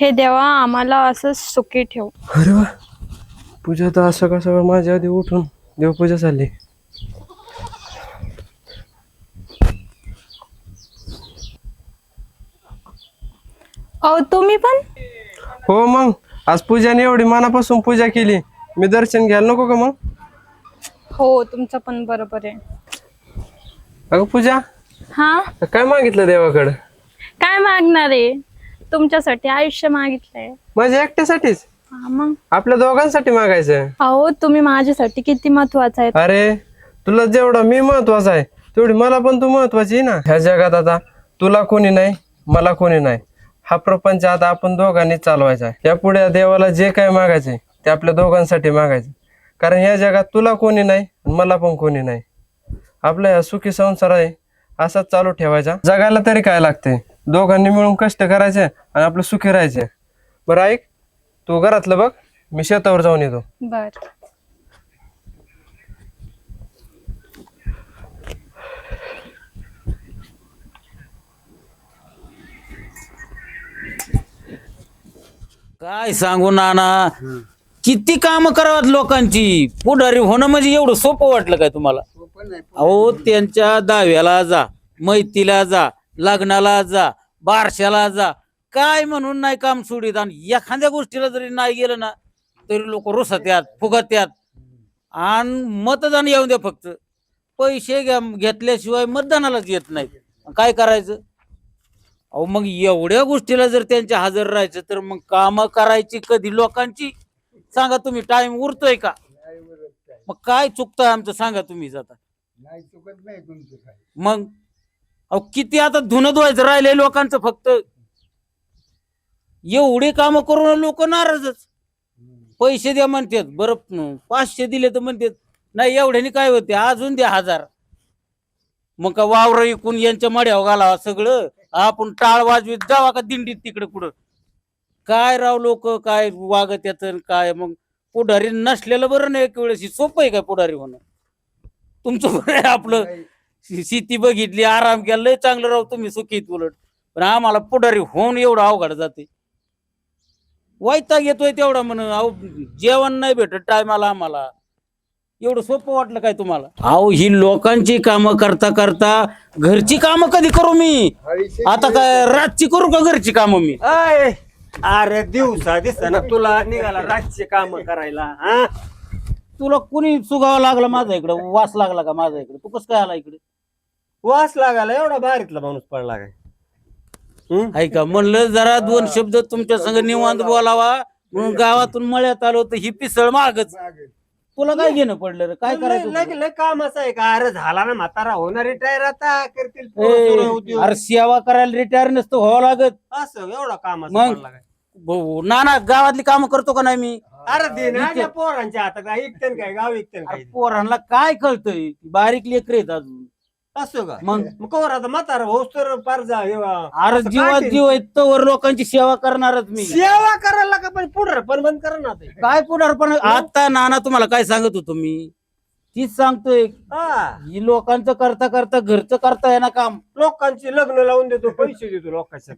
हे देवा आम्हाला असंच सुखी ठेव. अरे वा. पूजा तर असं सकाळ सकाळ माझ्या आधी उठून देवपूजा चालली. अहो तुम्ही पण? हो मग आज पूजाने एवढी मनापासून पूजा केली. मी दर्शन घ्यायला नको का मग? हो तुमचं पण बरोबर आहे. अगं पूजा हा? काय मागितलं देवाकडं? काय मागणार आहे? तुमच्यासाठी आयुष्य मागितलंय. माझ्या एकट्यासाठीच? हा मग? आपल्या दोघांसाठी मागायचं अहो तुम्ही माझ्यासाठी किती महत्त्वाचा आहे. अरे तुला जेवढा मी महत्त्वाचा आहे तेवढी मला पण तू महत्वाची आहे ना. ह्या जगात आता तुला कोणी नाही मला कोणी नाही. हा प्रपंच आता आपण दोघांनी चालवायचा आहे. यापुढे देवाला जे काय मागायचे ते आपल्या दोघांसाठी मागायचे कारण या जगात तुला कोणी नाही आणि मला पण कोणी नाही. आपला ह्या सुखी संसार आहे असाच चालू ठेवायचा. जगायला तरी काय लागते दोघांनी मिळून कष्ट करायचे आणि आपलं सुखी राहायचे. बरं ऐक. तू घरातलं बघ. मी शेतावर जाऊन येतो. बर. काय सांगू नाना? किती काम करावात लोकांची? पुढारी होणं म्हणजे एवढं सोपं वाटलं काय तुम्हाला? अहो त्यांच्या दाव्याला जा मैतीला जा लग्नाला जा बारशाला जा. काय म्हणून नाही काम सोडित? आणि एखाद्या गोष्टीला जरी नाही गेलं ना तरी लोक रुसत्यात फुगत्यात. आणि मतदान येऊ द्या फक्त. पैसे घ्या घेतल्याशिवाय मतदानालाच येत नाहीत. काय करायचं? अहो मग एवढ्या गोष्टीला जर त्यांच्या हजर राहायचं तर मग काम करायची कधी? लोकांची? सांगा तुम्ही टाइम उरतोय का? मग काय चुकतंय आमचं? सांगा तुम्हीच आता मग अहो किती आता धुणं धुवायचं राहिले लोकांचं फक्त. एवढी काम करून लोक नाराजच. पैसे द्या म्हणतात बरं पाचशे दिले तर म्हणतात नाही एवढ्याने काय होते? अजून द्या हजार. मग का वावर इकून यांच्या मड्यावर घालावा सगळं? आपण टाळ वाजवीत जावा का दिंडीत तिकडे कुठं? काय राव लोक काय वागत येत काय? मग पुढारी नसलेलं बरं नाही एक वेळेस. सोपं आहे काय पुढारी होणं? तुमचं बरं आपलं. शेती बघितली आराम केला लय चांगलं राव तुम्ही सुखीत उलट. पण आम्हाला पुढारी होऊन एवढं अवघड जाते. वैताग येतोय तेवढा म्हण अहो जेवण नाही भेटत टायमाला आम्हाला. एवढं सोपं वाटलं काय तुम्हाला? अहो ही लोकांची कामं करता करता घरची कामं कधी करू मी? आता काय रातची करू का घरची कामं मी? अय अरे दिवसा दिसत ना तुला निघाला रातचे काम करायला हा? तुला कुणी सुगावं लागला माझा इकडे? वास लागला का माझा इकडे? तू कस काय आला इकडे? वास लागायला एवढा भारीतला माणूस पडला काय? हम्म? ऐका म्हणलं जरा दोन शब्द तुमच्या संग निवांत बोलावा. म्हणून गावातून मळ्यात आलो तर ही पिसळ मागच. तुला काय घेणं पडलं रे? काय लय- करायचं लय काम असं आहे का? अरे झाला ना म्हातारा होणार रिटायर आता. करतील पोरं सोरं ए, उद्योग. अरे सेवा करायला रिटायर नसतं व्हावं लागत. असं एवढा काम असं मग? पडला काय? भाऊ, ना ना गावातली कामं करतो का नाही मी? अरे दे ना त्या पोरांच्या हातात. काय ऐकतेन काय गाव ऐकतेन अरे काय पोरांना काय कळतंय? बारीक लेकर आहेत अजून. असं का? मग? मग कवर आता म्हातारा भाऊस तर पार जा हे वा. अरे असं जीवात काय जीव आहेत तोवर लोकांची सेवा करणारच मी. सेवा करायला का पण पुढे पण बंद करा ना ते. काय पुढार पण आता नाना तुम्हाला काय सांगत होतो मी? तीच सांगतोय. हा. ही लोकांचं करता करता घरचं करता ना काम. लोकांची लग्न लावून देतो पैसे देतो लोकांच्या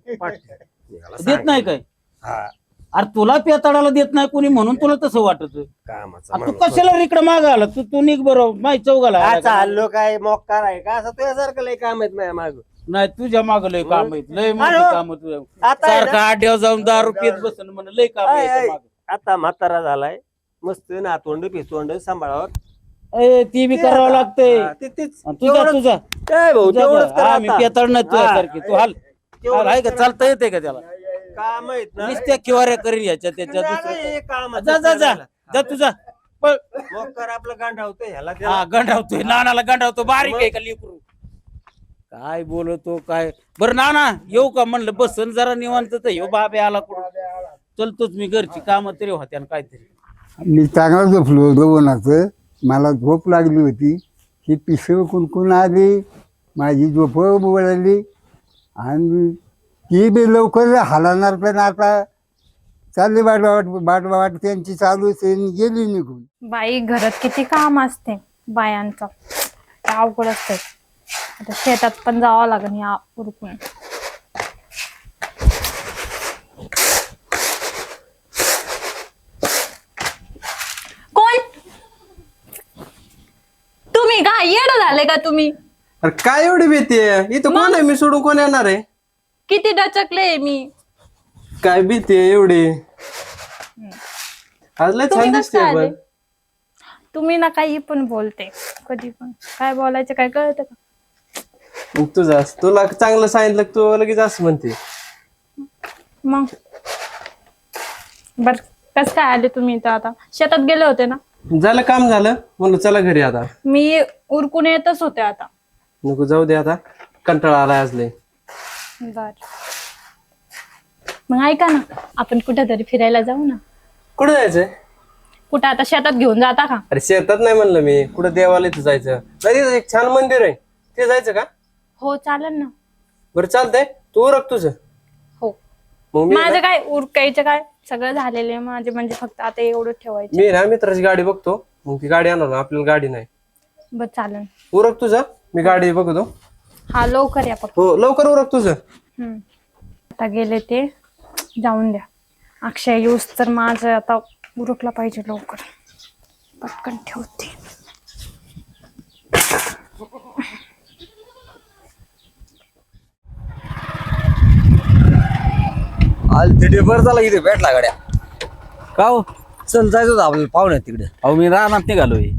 देत नाही काय? हा, अरे तुला पेताडाला देत नाही कोणी म्हणून तुला तसं वाटत कामाचा तू माणूस. कशाला इकडे मागाला तू तू निघ बरोबर माही चौघाला काय आला? चाललो काय मोक्कार आहे का असं तुझ्यासारखं लय काम आहेत माझ्या माग नाही तुझ्या माग लय काम आहेत लय मोठी अरे, काम तुझ्या आता आहे सारखं ना, आड्यावर जाऊन दारू पित बसन म्हण लय काम. आहे माग आता म्हातारा झालाय मस्त नातवंड पिसवंड सांभाळावं ए ती बी करावं लागतंय हा, ते- तेच. आणि तुझा तेवढंच- तुझा काय भाऊ तुझा तेवढंच जा. कर मी आता. पेताड नाही हा. तुझ्यासारखी तू हाल हाल, आहे का. चालता येते का त्याला काम आहेत ना. नुसत्या किवाऱ्या करीन याच्या त्याच्या नाही, हे काम जा जा जा. जा तुझा. पळ. आपलं गांडा होतं ह्याला हा त्याला. गंडावतोय नानाला गंडावतो बारीक आहे का लेकरू? काय बोलतो काय? बरं नाना येऊ का? म्हणलं बसन जरा निवांत तर येऊ. बाबे आला कुठं? चलतोच मी घरची. कामं तरी होत्या काहीतरी. मी चांगला झोपलो होतो उन्हाचं. मला झोप लागली होती. ही पिसळ कुणकुण आली? माझी झोप बुडाली आणि ही बी लवकर हालणार पण आता चालली बाट वाट बाट वाट त्यांची चालू गेली निघून. बाई घरात किती काम असते बायांचं. अवघड असते आता शेतात पण जावं लागेल या उरकून. कोण? तुम्ही का? येड झाले का तुम्ही? अरे काय एवढी भीती आहे? इथं कोण आहे? मी सोडून कोण येणार आहे? किती डचकले मी. काय भीती आहे एवढी? आज लय तुम्ही छान कसं दिसते आले? पण तुम्ही ना काही पण बोलते कधी पण. काय बोलायचं काय कळतं का? मग तुझं असं. तुला चांगलं सांगितलं की तू लगेच असं म्हणते. मग? बर कस काय आले तुम्ही इथं आता? शेतात गेले होते ना? झालं काम झालं. म्हणलं चला घरी आता. मी उरकून येतच होते आता. नको जाऊ दे आता. कंटाळा आलाय आज लय. बर मग ऐका ना आपण कुठेतरी फिरायला जाऊ ना. कुठं जायचंय? कुठं आता शेतात घेऊन जाता का? अरे शेतात नाही म्हणलं मी कुठं देवाला इथं जायचं. नाही तिथं एक छान मंदिर आहे. ते जायचं का? हो चालेल ना. बरं चालतंय. तू रख तुझं. हो. मग मी माझं काय उरकायचं काय? सगळं झालेलं आहे माझे म्हणजे फक्त आता एवढं ठेवायचं. मी ना मित्राची गाडी बघतो. मग ती गाडी आणणार ना आपल्याला गाडी नाही. बर चालेल. उरक तुझं. मी गाडी बघतो. हा लवकर या फक्त. हो लवकर उरक तुझं. हम्म. आता गेले ते जाऊन द्या. अक्षय यूज तर माझं आता उरकला पाहिजे लवकर. पटकन ठेवते. आल तिथे बरं झाला इथे भेटला गाड्या. का हो? चल जायचं होतं आपल्याला पाहुण्यात तिकडे. अहो मी रानात निघालोय.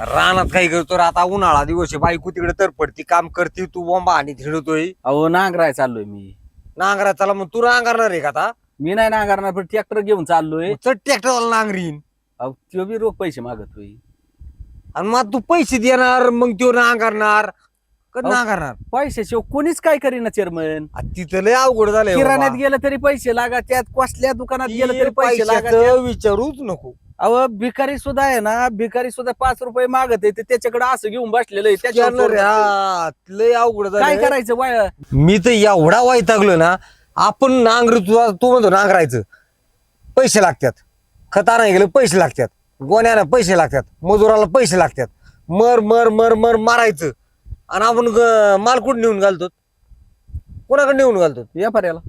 रानात काही करतो रे आता उन्हाळा दिवस आहे बायको तिकडे तर पडती काम करते तू बोंबा आणि थिडतोय अहो नांगराय चाललोय मी. नांगरा चला मग तू नांगरणार आहे का आता? मी नाही नांगरणार पण ट्रॅक्टर घेऊन चाललोय. चट ट्रॅक्टरला नांगरीन. अहो तो बी रोख पैसे मागतोय. आणि मग तू पैसे देणार मग तो नांगरणार. कधी अहो. नांगरणार? पैशाशिवाय कोणीच काय करीना चेअरमन आ, तिथं लय अवघड झालंय किराण्यात बाबा. गेलं तरी पैसे लागा त्यात कसल्या दुकानात गेलं तरी पैसे लागा पैशाचं विचारूच नको. अहो भिकारी सुद्धा आहे ना भिकारी सुद्धा पाच रुपये मागत आहे ते त्याच्याकडे असं घेऊन बसलेलं आहे त्याच्यावर हा, लय अवघड काय करायचं वाय मी तर एवढा वैतागलो ना आपण नांगर तू तू म्हणतो नांगरायचं पैसे लागतात. खताना गेलं पैसे लागतात. गोण्याला पैसे लागतात मजुराला पैसे लागतात. मर मर मर मर मारायचं. आणि आपण ग- माल कुठं नेऊन घालतो कोणाकडे नेऊन घालतो व्यापाऱ्याला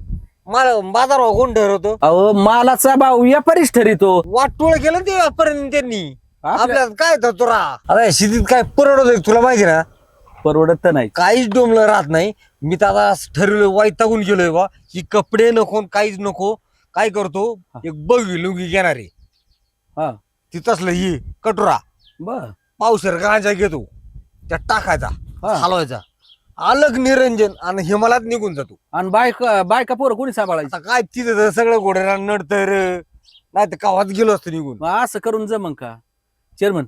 माल बाजारावर कोण ठरवतो? अहो मालाचा भाव व्यापारीच ठरितो वाटोळ केलं ते व्यापाऱ्यांनी त्यांनी. आपल्या- काय तर तुरा आता या शेतीत काय परवडत आहे तुला माहिती ना? परवडत तर नाही. काहीच डोमलं राहत नाही. मी तर आता ठरवलं वैतागून गेलोय बा. की कपडे नको न काहीच नको. काय करतो? एक बघी लुंगी घेणार आहे. हा. ती तसलं ही कटोरा. बर. पावसर गांजा घेतो. त्यात टाकायचा हा. हलवायचा. अलग निरंजन आणि हिमालयात निघून जातो. आणि बायका बायका पोरं कोणी सांभाळायचं? आता काय तिथं तर सगळं घोड्याला नडतर नाही तर कावात गेलो असतो निघून. मग असं करून जमन का? चेअरमन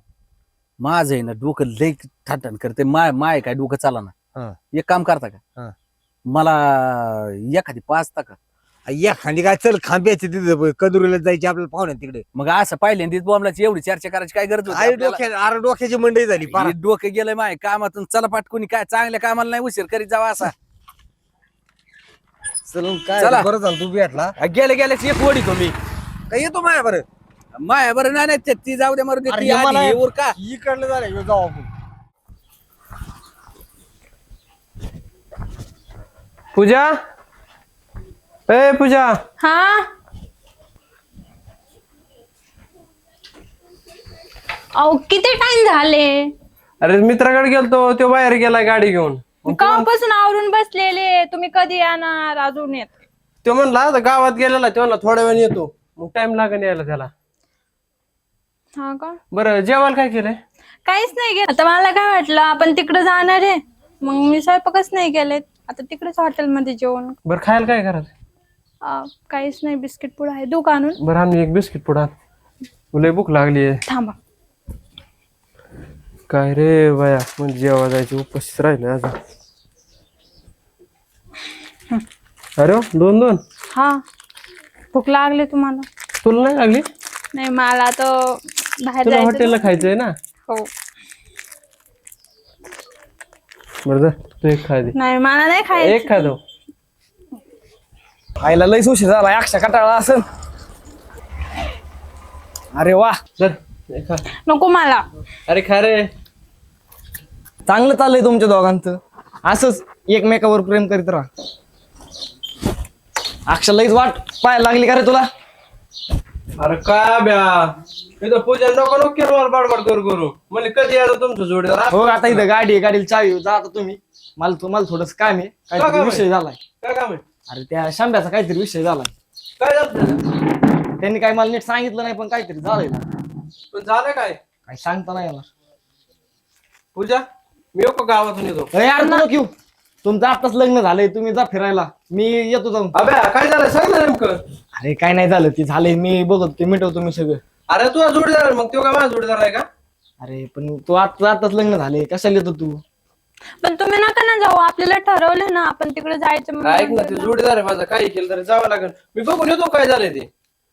माझं आहे ना डोकं लई थाटण करते. माय माय काय डोकं चाला हा. ना एक काम करता हा. का मला एखादी पाचता का? या खांदी काय चल खांब्याचे तिथं कदुरीला जायचे आपल्याला पाहुण्यात तिकडे. मग असं पहिल्यांदाच बॉम्बलाची एवढी चर्चा करायची काय गरज होती आई? डोक्या अरे डोक्याची मंडई झाली हे डोकं गेलंय माय कामातून. चला पाटकुनी काय चांगल्या कामाला नाही उशीर करीत जावा असा. चल काय चला. बरं झालं तू भेटला गेले गेल्याच एक वडी तुम्ही काय येतो माया बरं? माया बरं नाही नाही ते- ती जाऊ द्या मरू दे ती आली, हे उरका इकडलं झालं ह्यो जाऊ आपण. पूजा? ए पूजा. हा? अहो किती टाइम झाले? अरे मित्राकडे गेलतो तो बाहेर गेला गाडी घेऊन. तो- कापासून आवरून बसलेले तुम्ही कधी येणार? अजून येत. तो म्हणला आता गावात गेलेला तो म्हणला थोड्या वेळ येतो. मग टाइम लागेल यायला त्याला. हा का? बरं जेवायला काय केलंय? काहीच नाही केलं. आता मला काय वाटलं आपण तिकडे जाणार आहे. मग मी स्वयंपाकच नाही केले आता तिकडेच हॉटेलमध्ये जेवण. बरं खायला काय करायचं काहीच नाही बिस्किट पुढे आहे दुख आणून? बरं आम्ही एक बिस्किट पुढा तुला भूक लागली आहे. थांबा. काय रे बाया म्हणजे जेव्हा जायची उपस्थित राहिले अजून. अरे वा, दोन दोन. हा भूक लागली तुम्हाला. तुला नाही लागली? नाही मला तर बाहेर तुला जायचं हॉटेलला खायचंय ना? हो. बरं जा तू एक खाय दे नाही मला नाही खायचं. एक खा दो आईला लई उशीर झाला अक्षा कटाळा असं अरे वा. चल खा. नको मला. अरे खा रे. चांगलं चाललंय तुमच्या दोघांचं. असंच एकमेकावर प्रेम करीत राहा. अक्षा लईच वाट पाहायला लागली का रे तुला? अरे काय ब्या? इथं पूजा नको नको केलं बडबड करू करू. म्हणजे कधी यायला तुमचं जोडीदार? हो आता इथं गाडी आहे गाडीला चावी आहे. जा आता तुम्ही. मला तुम्हाला थोडस काम आहे. का काहीतरी काम विषय? झालाय. काय काम आहे? अरे त्या शांब्याचा काहीतरी विषय झालाय काय झालं त्यांनी काय मला नीट सांगितलं नाही पण काहीतरी झालंय ना. पण झालं काय? काही सांगता नाही येणार. पूजा मी येऊ का गावातून येतो? अरे यार नको येऊ. तुमचं आताच लग्न झालंय तुम्ही जा फिरायला. मी येतो जाऊन. अबे काय झालं? सांग ना नेमकं. अरे काय नाही झालं ते झालंय. मी बघतो ते मिटवतो मी सगळं. अरे तुझा जोडीदार आहे, मग तो काय माझा जोडीदार आहे का? अरे पण तू आता आताच लग्न झाले कशाला येतो तू? पण तुम्ही नका ना जाऊ आपल्याला ठरवलं ना आपण तिकडे जायचं ऐक ना म्हणून. ते जोडीदार आहे माझा काही केलं तरी जावं लागेल. मी बघून येतो काय झालंय ते.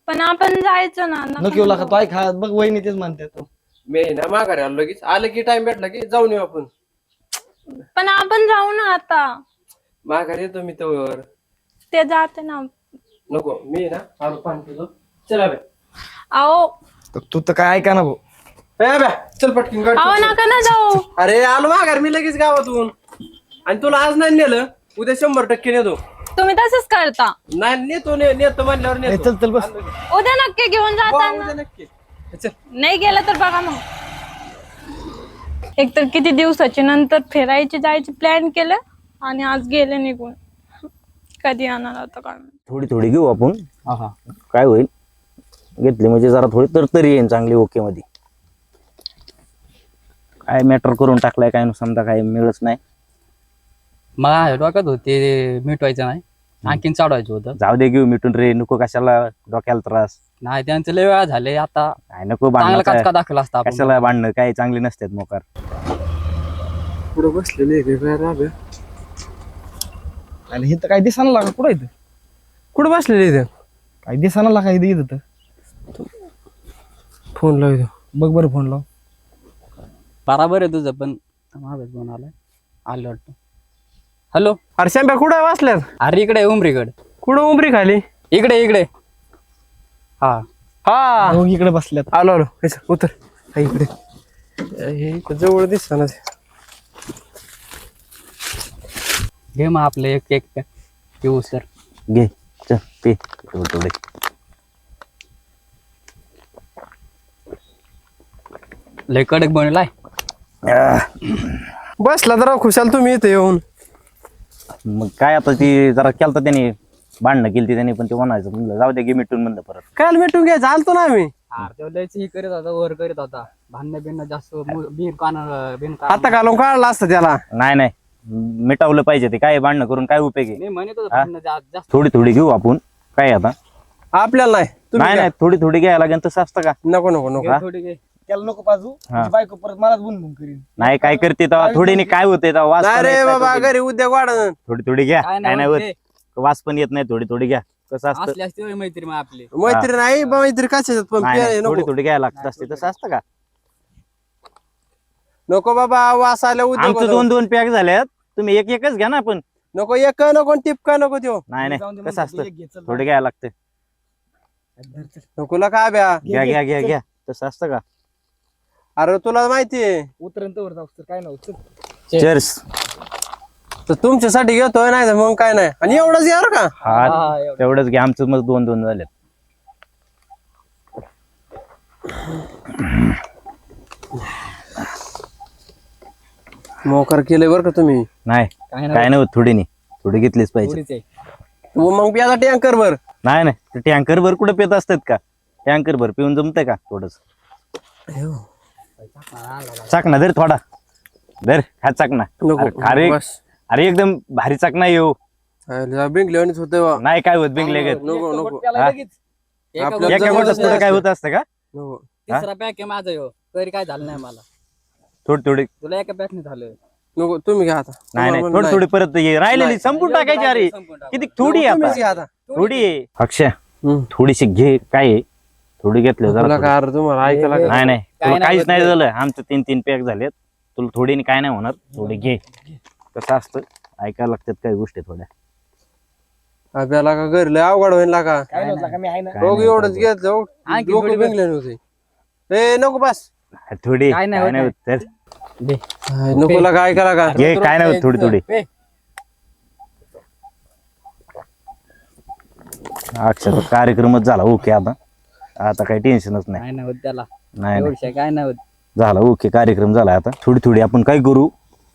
पण आपण जायचं ना नका नको येऊ ना लागा तू ऐक हा बघ वहिनी तेच म्हणतात मी आहे ना माघारी आलो लगेच. आलं की टाइम भेटला की जाऊन येऊ आपण. पण आपण जाऊ ना आता. माघारी येतो मी तोवर. ते जाते ना. नको मी आहे ना आलो पाणी पितो चला बे अहो तू तर काय ऐका ना भाऊ. ए बे, चल पटकन गाडी अहो सुट. नका ना जाऊ. अरे आलो माघार मी लगेच गावातून. आणि तुला आज नाही नेलं उद्या शंभर टक्के नेतो. तुम्ही तसंच करता. नाही नेतो ने- नेतो म्हणल्यावर ए, नेतो. चल चल बस. उद्या नक्की घेऊन जाता हो, ना उद्या नक्की. चल. नाही गेलं तर बघा मग. एक तर किती दिवसाची नंतर फिरायची जायची प्लॅन केलं आणि आज गेले निघून. कधी येणार आता काय माहीत. थोडी थोडी घेऊ आपण. काय होईल? घेतली म्हणजे जरा थोडी तरतरी येईन चांगली ओके मध्ये. काय मॅटर करून टाकलाय काय समजा काय मिळच नाही. मला डोक्यात होते मिटवायचं नाही. आणखीन चढवायचं होतं. जाऊ दे घेऊ मिटून रे नको कशाला डोक्याला त्रास. नाही त्यांचं लय वेळा झाले आता काय. नको दाखवला असता आपण. कशाला भांडणं काय चांगली नसतात मोकार. पुढे बसलेले आहे काय राबे आणि हे तर काय दिसायला लागा कुठं इथं कुठे बसलेले इथे काय दिसायला लागा इथं इथं तर. फोन लावतो बघ बरं फोन लाव. बराबर आहे तुझं पण माझा फोन आलाय. आलं वाटतं. हॅलो? अरे शांब्या कुठे बसल्यात? अरे इकडे उमरीकड. कुठं उमरी खाली? इकडे इकडे. हा. हा. इकडे बसल्यात. आलो आलो. उतर. हा, इकडे. हे जवळ दिसत ना घे मग आपले एक एक पॅक. पिऊ सर. घे चल पे. लय कडक बनलाय. बसला तर राव खुशाल तुम्ही इथे येऊन. मग काय आता ती जरा केलं त्याने भांडणं केली त्यांनी पण ते म्हणायचं म्हणलं जाऊ दे मिटून म्हणलं परत. काल भेटून घ्यायचं आलतो ना आम्ही. लयच हे करीत होता वर करीत होता. भांडणं बिणणं जास्त मु- बिन कान बिन आता घालून काढला असतं त्याला. नाही नाही. मिटावलं पाहिजे ते काय भांडणं करून काय उपयोग आहे? मी म्हणत होतो भांडणं जा- जास्त. थोडी थोडी घेऊ आपण. काय आता? आपल्याला नाही तुम्ही नाही थोडी थोडी घ्यायला लागेल तसं असतं का? नको नको नको. घे थोडी घे. त्याला नको पाजू तुझी बायको परत मलाच बुनबुन करीन. नाही काय करते तेव्हा? थोडीने काय होते तेव्हा? वास नाही पण रे येत नाही बाबा थोडी. घरी उद्या वाढ थोडी थोडी घ्या. काय नाही नाही होत. वास पण येत नाही थोडी थोडी घ्या. कसं असतं? असली असते होय मैत्री मग आपली. मैत्री नाही बा मैत्री कशाच्यात पण? नाही, नाही, थोडी नको. थोडी घ्यायला लागत असते. तसं असतं का? नको बाबा वास आल्या उद्या आमचं दोन दोन पॅक झाल्यात. तुम्ही एक एकच घ्या ना पण. नको एक नको टिपका नको त्यो. नाही जाऊन दे नाही कसं असतं? एक घे, चल. थोडी घ्यायला लागतं. नको काय ब्या? घ्या घ्या घ्या घ्या. तसं असतं का? अरे तुला माहितीये उतरण तर जाऊ काय नव्हतं चर्स तर तुमच्यासाठी घेतोय नाही तर मग काय नाही. आणि एवढंच यार का. हा तेवढंच घ्या आमचं मग दोन दोन झालेत. मोकार केलंय बरं का तुम्ही? नाही काय काय नाही होत. थोडी नाही. थोडी घेतलीच पाहिजे. थोडीच आहे. मग प्याला टँकर वर नाही नाही टँकर भर कुठं पित असतात का? टँकर भर पिऊन जमतंय का थोडस? चाकणा धर थोडा. धर हा चाकणा. अरे अरे एकदम भारी चाकणा येऊ बिंगलेवानीच होतंय बा. नाही काय होत बिंगले नको नको हा? एका नाही काय असतं. होत असतं का? नको. तिसरा पॅक आहे माझा तरी काय झालं नाही मला. थोडी थोडी. तुला एका पॅकने झालं. नको तुम्ही घ्या आता. नाही नाही थोडी थोडी परत ये. राहिलेली नाही. संपून टाकायची अरे. किती थोडी आता. थोडी आहे. अक्षय. थोडीशी घे काय आहे? थोडी घेतलं जरा तुम्हाला ऐकायला का? नाही नाही. तुला काहीच नाही. झालं. आमचं तीन तीन पॅक झालेत. तुला थोडीने काय नाही होणार. थोडी घे. कसं असतं. ऐकायला लागतात काही गोष्टी थोड्या. अभ्याला का घरी लय अवघड होईल का? काय नव्हतं का मी आहे ना. काय नाही एवढंच होत. घेत जाऊ आणखी डोकं थोडी बिंगले होते ए नको बस. थोडी. काय नाही काय होत नाही होत. तर. नको ला काय करा का? घे काय नाही होत थोडी थोडी. अक्षर कार्यक्रमच झाला ओके आता. आता काही टेन्शनच नाही. काय नाही होत त्याला. नाही नाही. एवढशा काय नाही होत. झाला ओके कार्यक्रम झाला आता. थोडी थोडी आपण काय करू?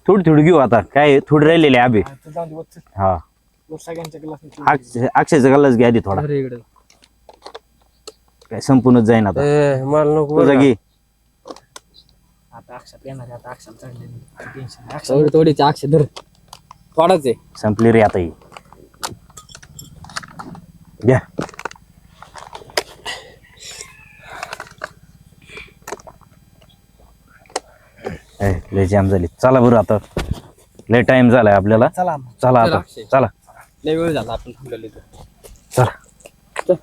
थोडी थोडी घेऊ आता. काय थोडी राहिलेली आबे हा. सगळ्यांच्या क्लास अक्षय अक्षयचा गल्लाच घ्या आधी थोडा. इकडे. काय संपूनच जाईन आता. ए, मला नको तुझा घे. आता अक्षात येणार आहे आता अक्षात चढलेली टेन्शन थोडी थोडीचे अक्षय धर. थोडाच आहे. संपली रे आता ही. घ्या. ए, लय जाम झाली. चला बरं आता. लय टाइम झालाय आपल्याला. चला चला आता. अक्षय. चला. लय वेळ झाला आपण थांबलेलो इथं. चला.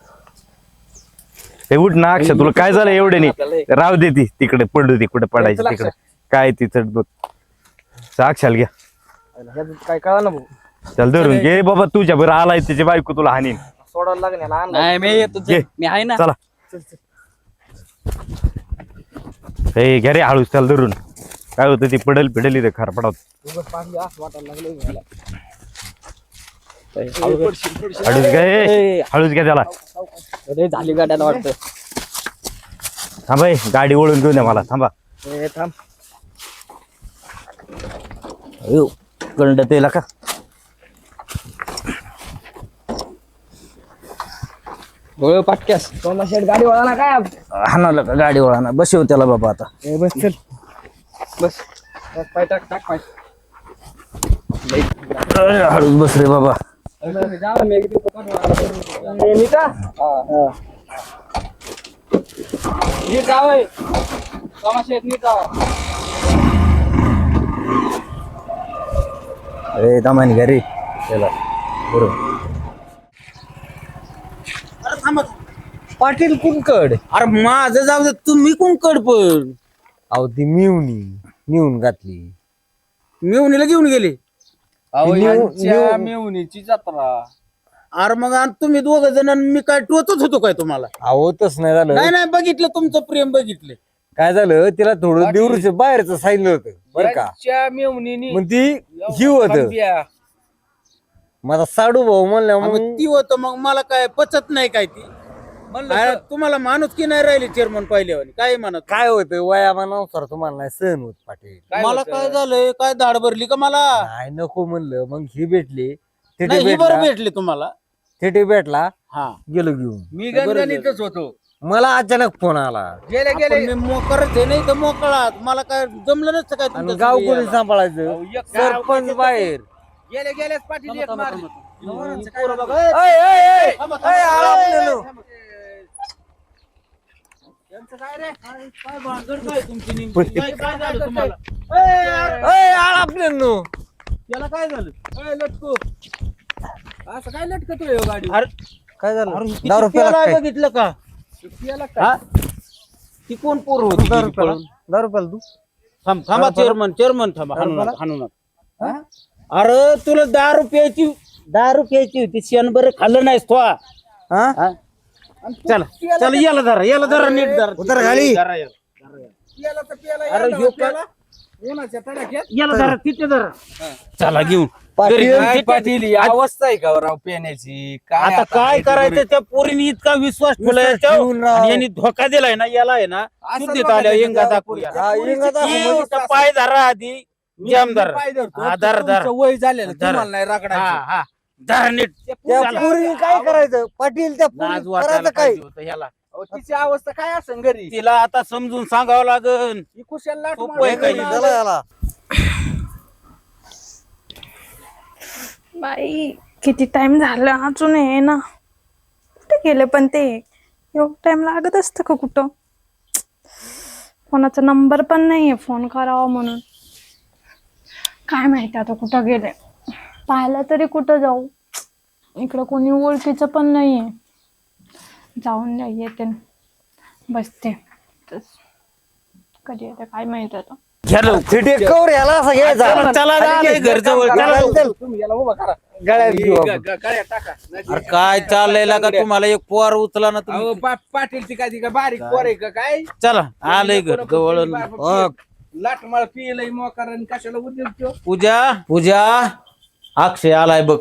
हे उठ ना अक्षय तुला काय झालं एवढे नाही. राव दे ती. तिकडे पडू ती कुठे पडायची चला, तिकडे. काय ती चढ बघ. अक्षाल घ्या. ह्याचं काय कळा ना भाऊ. चल धरून घे. बाबा तुझ्या बरं आलाय त्याची बायको तुला हानीन सोडायला लागणार ना. आणला नाही मी येतो. घे. मी आहे ना. चला. हे घ्या रे हळूच त्याला धरून. काय होतं ती पडल पिडल इथे खरपडात. उगाच पाणी असं वाटायला लागलं मला. हळूच घ्या हे. हळूच घ्या त्याला. अरे झाली गाड्याला वाटतं थांबा हे, गाडी ओळून घेऊन द्या मला थांबा. ए, थांब अयो कंड तेला का? गोळ पाटक्यास. सोमा शेट गाडी वळा ना काय? हाणाला का गाडी वळाना बसव त्याला बाबा आता. ए, बस चल. बस. टाक पाय टाक टाक पाय. हळूच बस रे बाबा. मी हा. नीट जावं नीट जावं. अरे दमानी घरी. त्याला बरोबर अरे थांबा पाटील कुणकड? अरे माझं जाऊ दे तुम्ही कोण कड पण? अहो ती मिवणी. नेऊन घातली. मिळवणीला घेऊन गेले. नेऊ- मेवणीची जत्रा. अरे मग आणि तुम्ही दोघ जण आणि मी काय टोचत होतो काय तुम्हाला? अहो तस नाही नाही झालं. नाही बघितलं तुमचं प्रेम बघितलं. काय झालं? तिला थोडं दिवस बाहेरचं सांगितलं होतं बरं का? मेवणीनी मग ती ही होत. माझा साडू भाऊ म्हणल्या मग मग ती होतं मग मला काय पचत नाही काय ती? अरे, तुम्हाला माणूस की नाही राहिली चेअरमन पाहिल्यावर काय म्हणत काय होतं वयामानानुसार तुम्हाला नाही सहन होत पाटील मला काय झालंय? काय दाढ भरली का मला? नाही नको म्हणलं. मग ही भेटली. नाही ही बरं भेटला भेटली तुम्हाला. थिटे भेटला. हा. गेलो घेऊन. मी गणगणितच होतो. मला अचानक फोन आला. गेले आपण मी मोकरच आहे नाही तर मोकळा मला काय जमलं नसतं काय आणि तुमच्या गाव संगी कोणी यायला. सांभाळायचं? सरपंच बाहेर. गेले गेलेच पाटील एक मारली. पोरं बघा, ए, आळा आपल्याला. याला काय झालं? ए, लटकू! असं काय लटकतोय हो गाडी? अरे काय झालं? अरे, किती दारू प्याला प्याला काय? बघितलं का? हा? ती कोण पोर होती? दारू ती प्याला पळून? दारू प्याला तू? थांब थांबा चेअरमन चेअरमन थांबा हाणू दारू नका हाणू नका. अरे तुला दहा रुपयाची दहा रुपयाची होती शेण खाल्लं नाहीस तो हा? हा? चला चला याला धरा याला धरा नीट धरा. उतर खाली. धरा याला. अरे ह्यो याला धरा तिथे धरा. चला घेऊन. घरी घेऊन. तिथे- पाटील ही अवस्था आहे का हो राव पेण्याची आता काय करायचं त्या पोरीने इतका विश्वास ठेवला याच्यावर? ठेवून राव. आणि यांनी धोका दिलाय ना याला आहे ना शुद्धीत आल्या येंगा दाखवूया हा, येंगा दाखवू. ती म्हणजे नुसतं पाय धरा आधी जाम धरा. हा, धरा धरा. वय झालेलं धरा. तुम्हाला नाही हा रगडायचं हा. त्या. पोरीने काय करायचं? पाटील त्या लाज पोरी वाटायला करायचं काय? पाहिजे होतं ह्याला. अहो, तिची अवस्था काय असेल घरी? तिला आता समजून सांगावं लागन. ही कुशाल लाट सोपं मारून आहे काही. गेला. झालं याला. बाई किती टाइम झाला? अजून आहे ना. कुठे गेले पण ते? एवढं टाइम लागत असतं का कुठं? कोणाचा नंबर पण नाही आहे फोन करावा म्हणून. काय माहिती आता कुठं गेले पाहायला तरी कुठं जाऊ? इकडं कोणी ओळखीचं पण नाही आहे जाऊन द्या येते न. बसते. कधी येते काय माहिती आता. कवर याला असं घ्यायचा. चला, चला अरे काय चाललंय का तुम्हाला? एक पोर उचला ना अहो तुम्ही पाटील ती काय बारीक पोर आहे का काय? चला आलंय घर जवळ लाटमाळ पियलंय मोकार आणि कशाला उद्योग? पूजा पूजा. अक्षय आलाय बघ.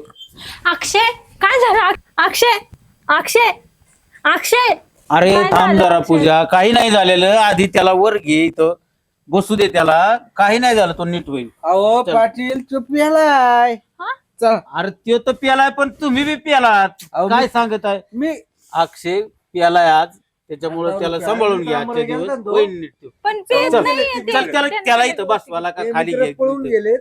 अक्षय? काय झालं? अक- अक्षय? अक्षय? अक्षय? अरे काय थांब झालं जरा अक्षय? पूजा. काही नाही झालेलं. आधी त्याला वर घे इथं. बसू दे त्याला. काही नाही झालं तो नीट होईल. अहो चल. पाटील चुप यालाय हा? चल. अरे त्यो तर प्यालाय पण तुम्ही बी प्यालात. अहो, काय मी- सांगत आहे? मी अक्षय प्यालाय आज. त्याच्यामुळे त्याला सांभाळून घ्या आजच्या दिवस. तो. होईल नीट. पण पेत चल. नाहीये ते. चल त्याला त्याला इथं बसवाला का हे खाली मित्र घे पळून इथं. गेलेत.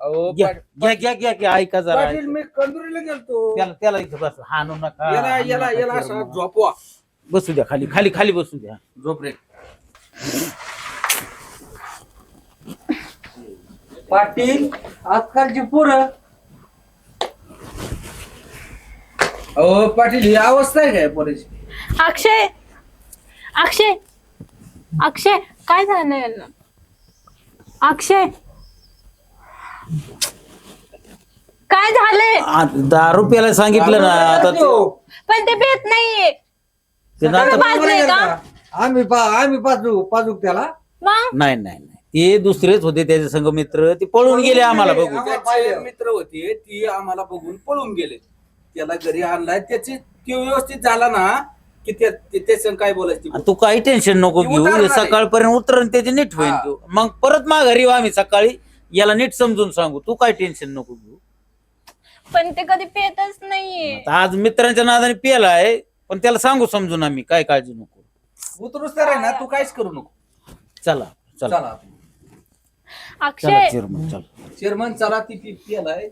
अहो घ्या पाट- घ्या घ्या घ्या घ्या ऐका जरा पाटील ऐका. मी कंदुरीला गेलतो. त्याला त्याला इथं बस हाणू नका याला हाणू याला नका याला चेअरमन. असं झोपवा. बसू द्या खाली खाली खाली बसू द्या. झोप रे. पाटील आजकालची पोरं. अहो पाटील ही अवस्था आहे काय पोराची? अक्षय अक्षय अक्षय काय झालं यांना? अक्षय. काय झालंय? आ, दारू प्यायला सांगितलं ना आता ते- पण ते पेत नाहीये. ते ना आता- बाजले का? आम्ही पा आम्ही पाजू पाजूक त्याला. मग? नाही नाही नाही. ते दुसरेच होते त्याचे संघ मित्र. ते पळून गेले आम्हाला बघू त्याचे मित्र होते ती आम्हाला बघून पळून गेले. त्याला घरी आणलाय. त्याची तो व्यवस्थित झाला ना की त्या ते- त्याचं काय बोलायचं ते तू काही टेन्शन नको ती घेऊ. उतरणार हे. सकाळपर्यंत उतरण त्याचे नीट होईल हा. तू. मग परत माघारी येऊ आम्ही सकाळी. याला नीट समजून सांगू. तू काय टेन्शन नको घेऊ. पण ते कधी पेतच नाहीये. आज मित्रांच्या नादाने पियालाय पण त्याला सांगू समजून आम्ही काय काळजी नको. उतरूच तर ना तू काहीच करू नको. चला चला. अक्षय. चला चेअरमन चला. ती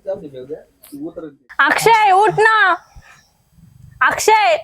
जाऊ अक्षय उठ ना. अक्षय.